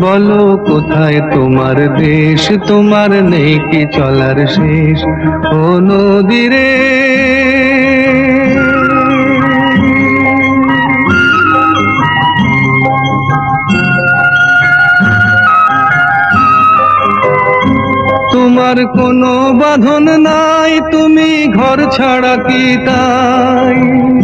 বলো কোথায় তোমার দেশ? তোমার নেই কি চলার শেষ। ও নদীরে। তোমার কোনো বাঁধন নাই, তুমি ঘর ছাড়া কি তাই?